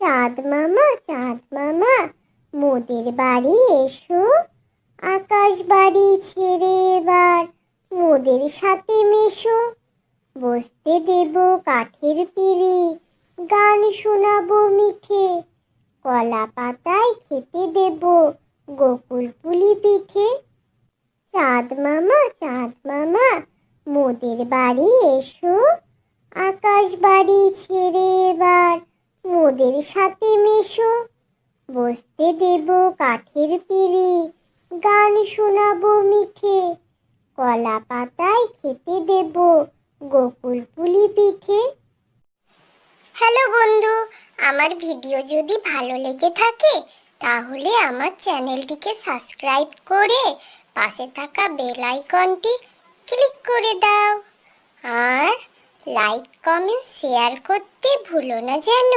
চাঁদ মামা চাঁদ মামা, মোদের বাড়ি এসো। আকাশ বাড়ি ছেড়ে এবার মোদের সাথে মেশো। বসতে দেব কাঠের পিড়ি, গান শোনাবো মিঠে। কলা পাতায় খেতে দেব গোকুল পুলি পিঠে। চাঁদ মামা চাঁদ মামা, মোদের বাড়ি এসো। আকাশ বাড়ি ছেড়ে মোদের সাথে মেশো। বসতে দেব কাঠের পিড়ি, গান শোনাবো মিঠে। কলা পাতায় খেতে দেব গোকুল পুলি পিঠে। হ্যালো বন্ধু, আমার ভিডিও যদি ভালো লেগে থাকে, তাহলে আমার চ্যানেলটিকে সাবস্ক্রাইব করে পাশে থাকা বেল আইকনটি ক্লিক করে দাও। আর লাইক, কমেন্ট, শেয়ার করতে ভুলো না যেন।